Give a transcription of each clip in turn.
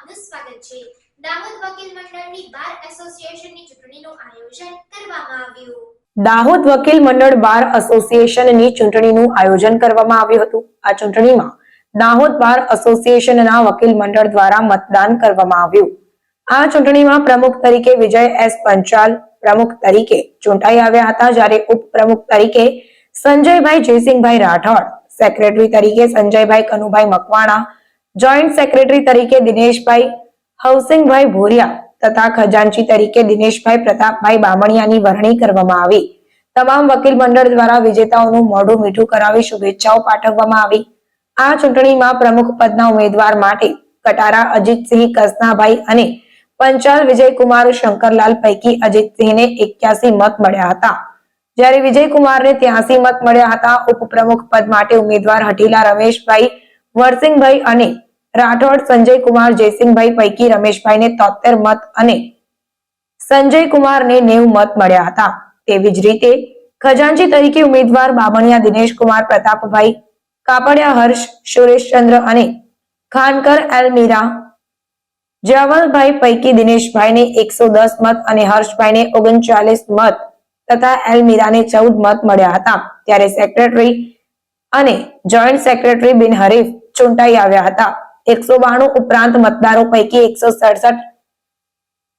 આપનું સ્વાગત છે. દાહોદ વકીલ મંડળની બાર એસોસિએશનની ચૂંટણીનું આયોજન કરવામાં આવ્યું. દાહોદ વકીલ મંડળ બાર એસોસિએશનની ચૂંટણીનું આયોજન કરવામાં આવ્યું હતું. આ ચૂંટણીમાં દાહોદ બાર એસોસિએશનના વકીલ મંડળ દ્વારા મતદાન કરવામાં આવ્યું. આ ચૂંટણીમાં પ્રમુખ તરીકે વિજય એસ પંચાલ, પ્રમુખ તરીકે ચૂંટાઈ આવ્યા હતા જ્યારે ઉપપ્રમુખ તરીકે સંજયભાઈ જયસિંહભાઈ રાઠોડ, સેક્રેટરી તરીકે સંજયભાઈ કનુભાઈ મકવાણા જોઈન્ટ સેક્રેટરી તરીકે દિનેશભાઈ હવસિંગભાઈ ભોરિયા તથા ખજાનચી તરીકે દિનેશભાઈ પ્રતાપભાઈ બામણિયાની વરણી કરવામાં આવી. તમામ વકીલ મંડળ દ્વારા વિજેતાઓનું મોઢું મીઠું કરાવી શુભેચ્છાઓ પાઠવવામાં આવી. આ ચૂંટણીમાં પ્રમુખ પદના ઉમેદવાર માટે કટારા અજીતસિંહ કસનાભાઈ અને પંચાલ વિજયકુમાર શંકરલાલ પૈકી અજીતસિંહને એક્યાસી મત મળ્યા હતા. જ્યારે વિજયકુમારને ત્યાસી મત મળ્યા હતા, ઉપપ્રમુખ પદ માટે ઉમેદવાર હઠીલા રમેશભાઈ, વરસિંહભાઈ અને રાઠોડ, સંજયકુમાર, જયસિંહભાઈ પૈકી રમેશભાઈને તોતેર મત અને સંજયકુમારને નેવ મત મળ્યા હતા. તેવી જ રીતે ખજાનજી તરીકે ઉમેદવાર બામણિયા દિનેશકુમાર, પ્રતાપભાઈ કાપડિયા, હર્ષ, સુરેશચંદ્ર અને ખાનકર, એલમીરા જવલભાઈ પૈકી દિનેશભાઈને એકસો દસ મત અને હર્ષભાઈને ઓગણચાલીસ મત તથા એલમીરાને ચૌદ મત મળ્યા હતા. ત્યારે સેક્રેટરી અને જોઈન્ટ સેક્રેટરી બિનહરીફ ચૂંટાઈ આવ્યા હતા. એકસો બાણું ઉપરાંત મતદારો પૈકી એકસો સડસઠ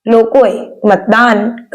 લોકોએ મતદાન